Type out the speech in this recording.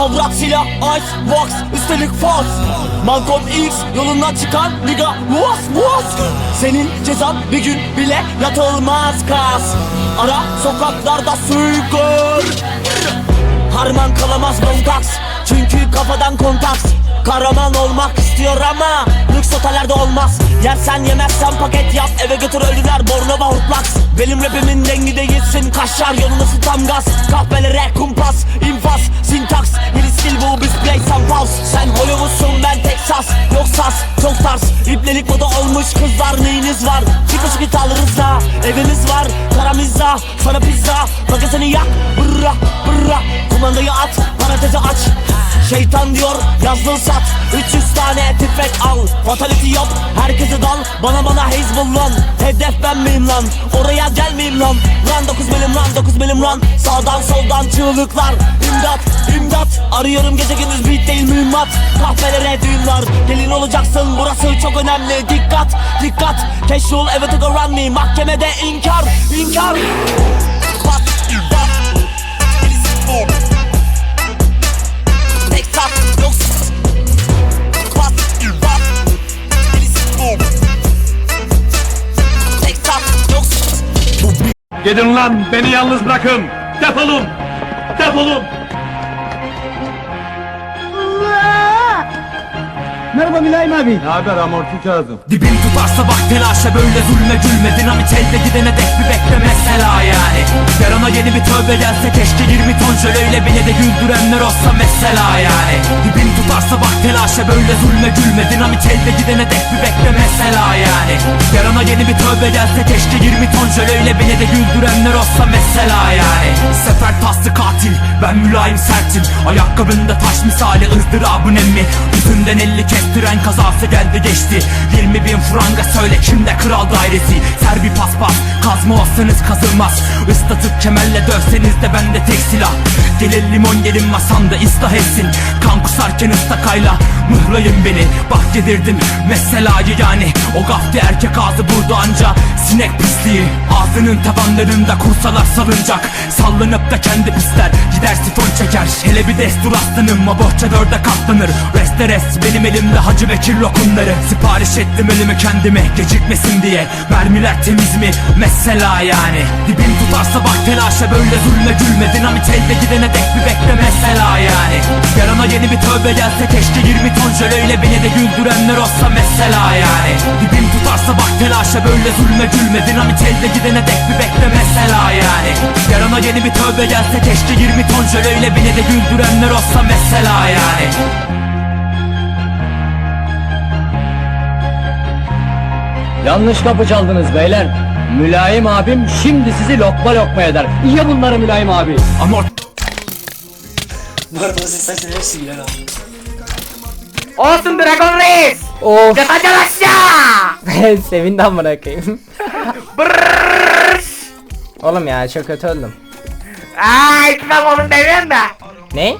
Siyah ice box üstelik fos Malcolm X yolundan çıkan Liga Vos vos Senin cezan bir gün bile yatılmaz kas. Ara sokaklarda suikır Harman kalamaz bontaks Çünkü kafadan kontaks. Kahraman olmak istiyor ama Lüks otellerde olmaz. Yersen yemezsen paket yap Eve götür öldüler Bornova hortlaks. Benim rapimin dengi değilsin Kaşar yolunası tam gaz. Kahvelere kumpas Texas Yok sas çok tarz İplelik moda olmuş kızlar neyiniz var? Çıkış git alırız da Evimiz var. Karamizza Sana pizza. Paketini yak Bırra bırra. Kumandayı at Parantezi aç Şeytan diyor yazdın sat. 300 tane tüfek al. Fatality yap herkese dal. Bana bana Hezbollah Hedef ben miyim lan? Oraya gelmeyeyim lan? Lan 9 milim lan 9 milim lan. Sağdan soldan çığlıklar. İmdat imdat. Arıyorum gece gündüz beat değil mühimmat. Kahvelere düğün var Gelin olacaksın burası çok önemli. Dikkat dikkat. Casual evet go run me. Mahkemede inkar inkar Gidin lan beni yalnız bırakın. Defolun. Defolun. Merhaba Mülayim abi. Ne haber amorti kağıdım? Dibin tutarsa bak telaşa böyle zulme gülme Dinamit elde gidene dek bir bekle mesela yani Yarına yeni bir tövbe gelse keşke 20 ton jöleyle bile de güldürenler olsa mesela yani. Dibin tutarsa bak telaşa böyle zulme gülme. Dinamit elde gidene dek bir bekle mesela yani. Yarına yeni bir tövbe gelse keşke 20 ton jöleyle bile de güldürenler olsa mesela yani. Sefer taslı katil ben mülayim sertim. Ayakkabında taş misali ızdırabın emmi Yüzünden elli kestiren kazası geldi geçti. 20 bin franga söyle kimde kral dairesi. Ser bir paspas kazma olsanız kazılmaz Islatıp kemerle dövseniz de bende tek silah. Gelin limon gelin masamda ıslah etsin. Kan kusarken ıstakayla mıhlayın beni. Bak yedirdim meselayı yani. O gafti erkek ağzı burada anca. Sinek pisliği ağzının tabanlarında kursalar salıncak Sallanıp da kendi pisler gider Hele bir destur aslanım bohça dörde katlanır. Reste rest benim elimde hacı Bekir lokumları. Sipariş ettim ölümü kendime gecikmesin diye. Mermiler temiz mi? Mesela yani. Dibin tutarsa bak telaşa böyle zulme gülme. Dinamit elde gidene dek bir bekle mesela yani. Yarına yeni bir tövbe gelse keşke 20 ton jöleyle beni de güldürenler olsa mesela yani Dibin tutarsa bak telaşa böyle zulme gülme Dinamit elde gidene dek bir bekle mesela yani Yarına yeni bir tövbe gelse keşke 20 ton jöleyle beni de güldürenler olsa mesela yani Yanlış kapı çaldınız beyler. Mülayim abim şimdi sizi lokma lokma eder. Ye bunları Mülayim abi. Amort Bu arada ses saçları hepsi güler abi Olsun Dragon Reis. Of Yatacan aşağı. sevindi amına koyayım. Oğlum ya çok kötü öldüm. Ay kıvam oğlum demiyorum da. Ne?